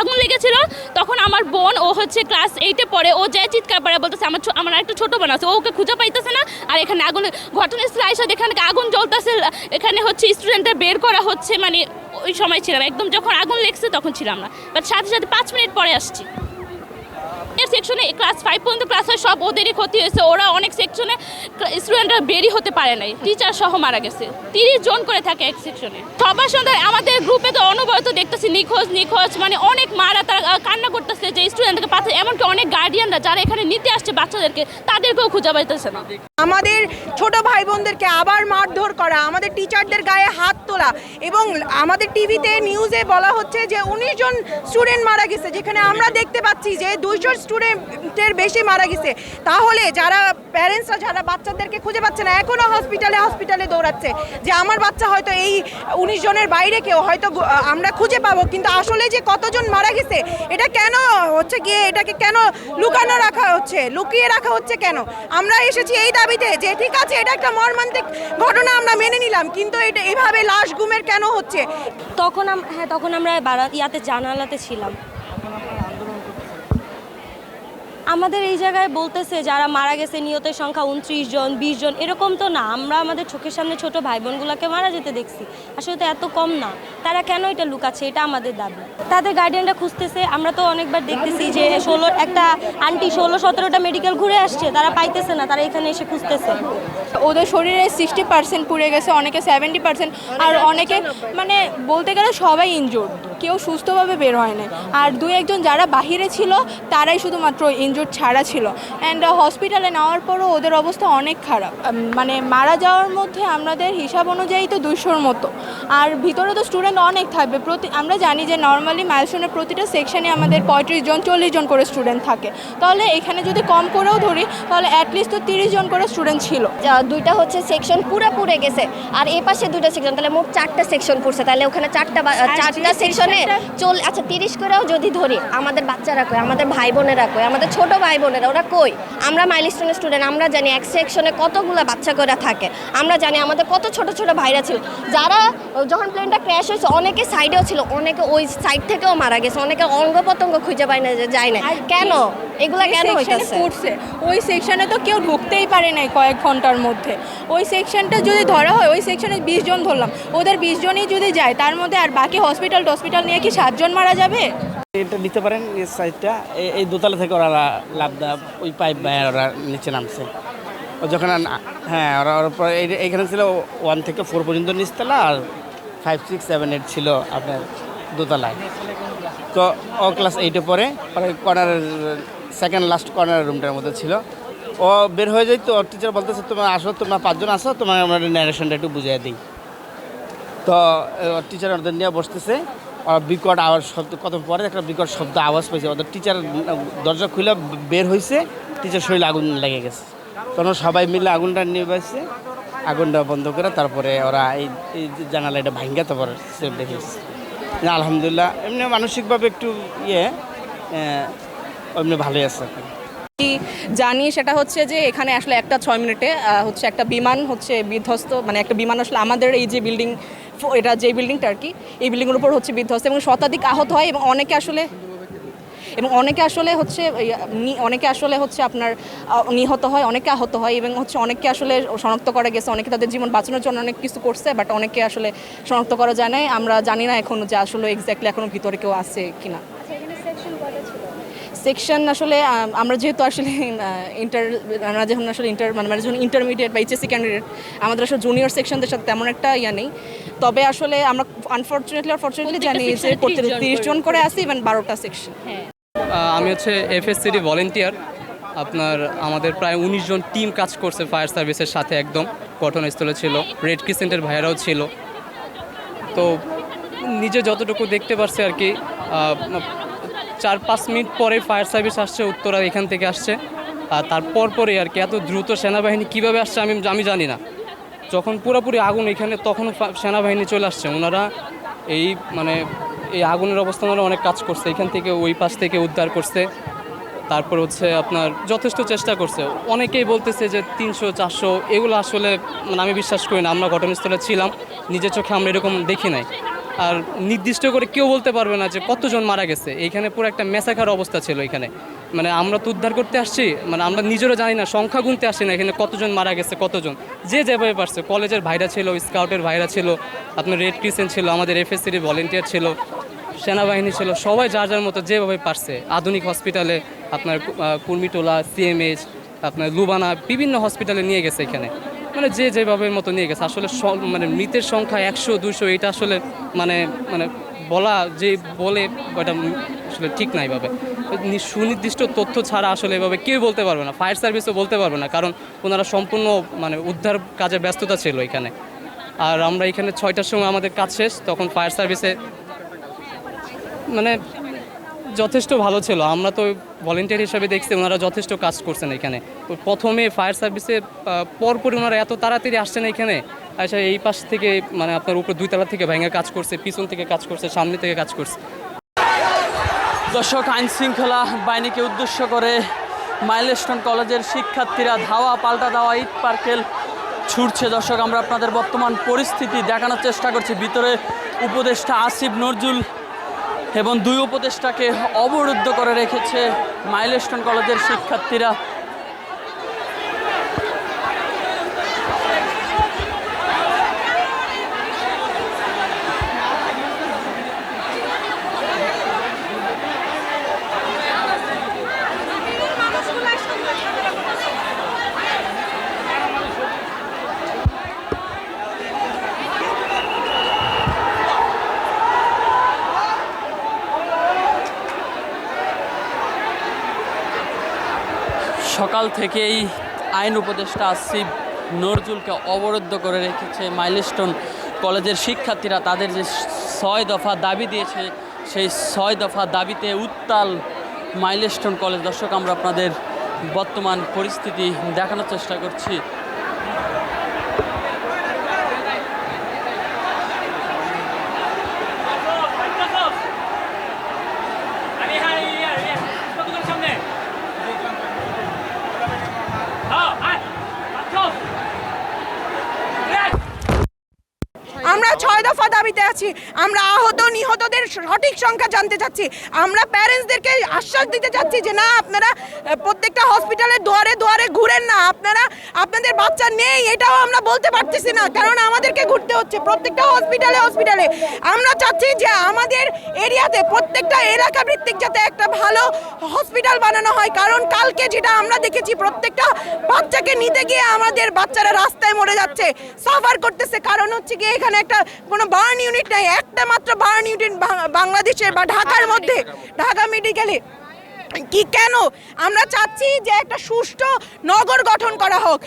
আগুন লেগেছিল। তখন আমার বোন, ও হচ্ছে ক্লাস এইটে পড়ে, ও যায় চিৎকার পারে বলতেছে, আমার আমার একটা ছোট বোন আছে ওকে খুঁজে পাইতেছে না। আর এখানে আগুন, ঘটনাস্থলে আইসা এখানে আগুন জ্বলতেছে, এখানে হচ্ছে স্টুডেন্টদের বের করা হচ্ছে মানে ওই সময় ছিলাম। একদম যখন আগুন লেগছে তখন ছিলাম না। বাট সাথে সাথে পাঁচ মিনিট পরে আসছি। এর সেকশনে ক্লাস ফাইভ পর্যন্ত ক্লাস হয়, সব ওদেরই ক্ষতি হয়েছে। ওরা অনেক সেকশনে স্টুডেন্টরা বেরি হতে পারে নাই। টিচার সহ মারা গেছে। তিরিশ জন করে থাকে এক সেকশনে সবার সন্ধ্যায় আমাদের গ্রুপে তো অনবরত দেখতেছি, নিখোঁজ নিখোঁজ মানে অনেক মারা, তারা কান্না যে স্টুডেন্টকে পাচ্ছে এমনকি অনেক গার্ডিয়ানরা যারা এখানে নিতে আসছে বাচ্চাদেরকে, তাদেরকেও খুঁজে পাইতেছে না। আমাদের ছোট ভাই বোনদেরকে আবার মারধর করা, আমাদের টিচারদের গায়ে হাত তোলা এবং আমাদের টিভিতে নিউজে বলা হচ্ছে যে উনিশ জন স্টুডেন্ট মারা গেছে, যেখানে আমরা দেখতে পাচ্ছি যে দুইশো স্টুডেন্টের বেশি মারা গেছে। তাহলে যারা প্যারেন্টসরা যারা বাচ্চাদেরকে খুঁজে পাচ্ছে না এখনও হসপিটালে হসপিটালে দৌড়াচ্ছে যে আমার বাচ্চা হয়তো এই উনিশ জনের বাইরে কেউ, হয়তো আমরা খুঁজে পাবো, কিন্তু আসলে যে কতজন মারা গেছে, এটা কেন হচ্ছে গিয়ে এটাকে কেন লুকানো রাখা হচ্ছে? লুকিয়ে রাখা হচ্ছে কেন? আমরা এসেছি এই দাবিতে যে ঠিক আছে, এটা একটা মর্মান্তিক ঘটনা, আমরা মেনে নিলাম, কিন্তু এটা এভাবে লাশ গুমের কেন হচ্ছে? তখন হ্যাঁ তখন আমরা ইয়াতে জানালাতে ছিলাম। আমাদের এই জায়গায় বলতেছে যারা মারা গেছে, নিহতের সংখ্যা উনত্রিশ জন, বিশ জন, এরকম তো না। আমরা আমাদের চোখের সামনে ছোট ভাই বোনগুলোকে মারা যেতে দেখছি। আসলে তো এত কম না। তারা কেন এটা লুকাচ্ছে? এটা আমাদের দাবি। তাদের গার্ডিয়ানরা খুঁজতেছে। আমরা তো অনেকবার দেখতেছি যে ষোলো, একটা আন্টি ষোলো, সতেরোটা মেডিকেল ঘুরে আসছে। তারা পাইতেছে না। তারা এখানে এসে খুঁজতেছে। ওদের শরীরে সিক্সটি পার্সেন্ট পুড়ে গেছে, অনেকে সেভেন্টি পার্সেন্ট আর অনেকে মানে বলতে গেলে সবাই ইনজোর্ড কেউ সুস্থভাবে বের হয় না আর দুই একজন যারা বাহিরে ছিল, তারাই শুধুমাত্র ইনজোর্ড ছাড়া ছিল। অ্যান্ড হসপিটালে নেওয়ার পরও ওদের অবস্থা অনেক খারাপ। মানে মারা যাওয়ার মধ্যে আমাদের হিসাব অনুযায়ী তো দুশোর মতো। আর ভিতরে তো স্টুডেন্ট অনেক থাকবে। প্রতি আমরা জানি যে নর্মালি মাইলস্টোনের প্রতিটা সেকশানে আমাদের পঁয়ত্রিশ জন চল্লিশ জন করে স্টুডেন্ট থাকে। তাহলে এখানে যদি কম করেও ধরি তাহলে অ্যাটলিস্ট তো তিরিশ জন করে স্টুডেন্ট ছিল। দুইটা হচ্ছে সেকশন পুরো পুড়ে গেছে। আর এই পাশে দুইটা সেকশন তাহলে মোট চারটা সেকশন পড়ছে। তাহলে ওখানে চারটা চারটা সেকশনে চল আচ্ছা তিরিশ করেও যদি ধরি আমাদের বাচ্চারা কই আমাদের ভাই বোনেরা কই আমাদের ছোট ভাই বোনেরা ওরা কই? আমরা মাইলস্টোনের স্টুডেন্ট আমরা জানি এক সেকশনে কতগুলো বাচ্চা করে থাকে। আমরা জানি আমাদের কত ছোট ছোট ভাইরা ছিল। যারা যখন প্লেনটা ক্র্যাশ হয়েছে অনেকে সাইডেও ছিল অনেকে ওই সাইড থেকেও মারা গেছে অনেকে অঙ্গ প্রত্যঙ্গ খুঁজে পায় না যায় না। কেন? এগুলো কেন হইতাছে? পড়ছে। ওই সেকশনে তো কেউ ঢুকতেই পারে নাই কয়েক ঘণ্টার মধ্যে। ওই সেকশনটা যদি ধরা হয় ওই সেকশনে বিশ জন ধরলাম। ওদের বিশ জনই যদি যায় তার মধ্যে আর বাকি হসপিটাল টসপিটাল নিয়ে কি সাতজন মারা যাবে? এটা নিতে পারেন, এই সাইডটা এই- দোতলা থেকে ওরা লা- লাভ দেয়, ওই পাইপ ওরা নিচে নামছে। ও যখন হ্যাঁ ওরা ওর পর ছিল ওয়ান থেকে ফোর পর্যন্ত নিচতলা আর ফাইভ সিক্স সেভেন এইট ছিল আপনার দোতলায়। তো ও ক্লাস এইটে পরে কর্নারের সেকেন্ড লাস্ট কর্নার রুমটার মধ্যে ছিল। ও বের হয়ে যাই তো টিচার বলতেছে, তোমার আসো, তোমরা পাঁচজন আসো তোমার আমরা ন্যারেশনটা একটু বুঝিয়ে দিই। তো টিচার ওদের নিয়ে বসতেছে। বিকট আওয়াজ শব্দ, কত পরে একটা বিকট শব্দ আওয়াজ পেয়েছে ওদের টিচার দরজা খুলে বের হয়েছে টিচার শরীরে আগুন লেগে গেছে। তখন সবাই মিলে আগুনটা নিয়ে পাইছে আগুনটা বন্ধ করে তারপরে ওরা এই জানালা এটা ভাঙ্গা তারপরে সেফ দেখেছে আলহামদুলিল্লাহ, এমনি মানসিকভাবে একটু ইয়ে এমনি ভালোই আছে। জানি সেটা হচ্ছে যে এখানে আসলে একটা ছয় মিনিটে হচ্ছে একটা বিমান হচ্ছে বিধ্বস্ত মানে একটা বিমান আসলে আমাদের এই যে বিল্ডিং এটা যে বিল্ডিংটা আর কি, এই বিল্ডিংয়ের উপর হচ্ছে বিধ্বস্ত এবং শতাধিক আহত হয় এবং অনেকে আসলে এবং অনেকে আসলে হচ্ছে অনেকে আসলে হচ্ছে আপনার নিহত হয়, অনেকে আহত হয় এবং হচ্ছে অনেকে আসলে শনাক্ত করা গেছে, অনেকে তাদের জীবন বাঁচানোর জন্য অনেক কিছু করছে বাট অনেকে আসলে শনাক্ত করা যায় নাই। আমরা জানি না এখনও যে আসলে এক্স্যাক্টলি এখনও ভিতরে কেউ আছে কিনা। সেকশন আসলে আমরা যেহেতু আসলে ইন্টার আমরা যখন আসলে ইন্টার মানে আমরা যখন ইন্টারমিডিয়েট বা এইচএসসি ক্যান্ডিডেট আমাদের আসলে জুনিয়র সেকশনদের সাথে তেমন একটা ইয়া নেই। তবে আসলে আমরা আনফর্চুনেটলি আর ফর্চুনেটলি জানি যে প্রত্যেক তিরিশ জন করে। আসি ইভেন বারোটা সেকশন আমি হচ্ছে এফএসসিডি ভলেন্টিয়ার আপনার আমাদের প্রায় উনিশ জন টিম কাজ করছে ফায়ার সার্ভিসের সাথে একদম। ঘটনাস্থলে ছিল। রেড ক্রিসেন্টের ভাইয়েরাও ছিল। তো নিজে যতটুকু দেখতে পারছি আর কি চার পাঁচ মিনিট পরে ফায়ার সার্ভিস আসছে, উত্তরা এখান থেকে আসছে। আর তারপর পরে আর কি, এত দ্রুত সেনাবাহিনী কীভাবে আসছে আমি আমি জানি না। যখন পুরোপুরি আগুন এখানে, তখন সেনাবাহিনী চলে আসছে। ওনারা এই মানে এই আগুনের অবস্থা ওনারা অনেক কাজ করছে। এখান থেকে ওই পাশ থেকে উদ্ধার করছে। তারপর হচ্ছে আপনার যথেষ্ট চেষ্টা করছে। অনেকেই বলতেছে যে তিনশো, চারশো, এগুলো আসলে মানে আমি বিশ্বাস করি না। আমরা ঘটনাস্থলে ছিলাম, নিজের চোখে আমরা এরকম দেখি নাই। আর নির্দিষ্ট করে কেউ বলতে পারবে না যে কতজন মারা গেছে। এইখানে পুরো একটা মেসাখার অবস্থা ছিল এখানে। মানে আমরা তো উদ্ধার করতে আসছি মানে আমরা নিজেরও জানি না, সংখ্যা গুনতে আসছি না এখানে কতজন মারা গেছে, কতজন। যে যেভাবে পারছে, কলেজের ভাইরা ছিল, স্কাউটের ভাইরা ছিল, আপনার রেড ক্রিসেন্ট ছিল, আমাদের এফএসসির ভলেন্টিয়ার ছিল, সেনাবাহিনী ছিল, সবাই যার যার মতো যেভাবে পারছে। আধুনিক হসপিটালে আপনার কুর্মিটোলা, সিএমএইচ, আপনার লুবানা, বিভিন্ন হসপিটালে নিয়ে গেছে এখানে। মানে যে যেভাবে মতো নিয়ে গেছে, আসলে মানে মৃতের সংখ্যা একশো দুশো এটা আসলে মানে মানে বলা যে বলে, ওটা আসলে ঠিক না এইভাবে নি- সুনির্দিষ্ট তথ্য ছাড়া আসলে এভাবে কেউ বলতে পারবে না, ফায়ার সার্ভিসও বলতে পারবে না, কারণ ওনারা সম্পূর্ণ মানে উদ্ধার কাজে ব্যস্ততা ছিল এখানে। আর আমরা এখানে ছয়টার সময় আমাদের কাজ শেষ, তখন ফায়ার সার্ভিসে মানে যথেষ্ট ভালো ছিল। আমরা তো ভলেন্টিয়ার হিসাবে দেখছি ওনারা যথেষ্ট কাজ করছেন এখানে। প্রথমে ফায়ার সার্ভিসে পরপরই ওনারা এত তাড়াতাড়ি আসছেন এখানে আচ্ছা এই পাশ থেকে মানে আপনার উপর দুই তলা থেকে ভেঙে কাজ করছে, পিছন থেকে কাজ করছে, সামনে থেকে কাজ করছে। দর্শক, আইন শৃঙ্খলা বাহিনীকে উদ্দেশ্য করে মাইলস্টোন কলেজের শিক্ষার্থীরা ধাওয়া পাল্টা দেওয়া ইট পার্কেল ছুটছে। দর্শক, আমরা আপনাদের বর্তমান পরিস্থিতি দেখানোর চেষ্টা করছি। ভিতরে উপদেষ্টা আসিফ নজরুল এবং দুই উপদেষ্টাকে অবরুদ্ধ করে রেখেছে মাইলস্টোন কলেজের শিক্ষার্থীরা। সকাল থেকেই আইন উপদেষ্টা আসিফ নজরুলকে অবরুদ্ধ করে রেখেছে মাইলস্টোন কলেজের শিক্ষার্থীরা। তাদের যে ছয় দফা দাবি দিয়েছে, সেই ছয় দফা দাবিতে উত্তাল মাইলস্টোন কলেজ। দর্শক, আমরা আপনাদের বর্তমান পরিস্থিতি দেখানোর চেষ্টা করছি আমরা ছয় দফা দাবিতে আছি। আমরা আহত নিহতদের সঠিক সংখ্যা জানতে চাচ্ছি। আমরা প্যারেন্টসদেরকে আশ্বাস দিতে চাচ্ছি যে, না, আপনারা প্রত্যেকটা হসপিটালের দুয়ারে দুয়ারে ঘুরেন না। আপনারা, আপনাদের বাচ্চা নেই এটাও আমরা বলতে পারতেছি না। কারণ আমাদেরকে ঘুরতে হচ্ছে প্রত্যেকটা হসপিটালে হসপিটালে আমরা চাচ্ছি যে আমাদের এরিয়াতে প্রত্যেকটা এলাকা ভিত্তিক যাতে একটা ভালো হসপিটাল বানানো হয়। কারণ কালকে যেটা আমরা দেখেছি প্রত্যেকটা বাচ্চাকে নিতে গিয়ে আমাদের বাচ্চারা রাস্তায় মরে যাচ্ছে সাফার করতেছে। কারণ হচ্ছে কি এখানে একটা কোনো বার্ন ইউনিট নাই একটা মাত্র বার্ন ইউনিট বাংলাদেশের বা ঢাকার মধ্যে। ঢাকা মেডিকেলে কি কেন? আমরা চাচ্ছি যে একটা সুষ্ঠু নগর গঠন করা হোক।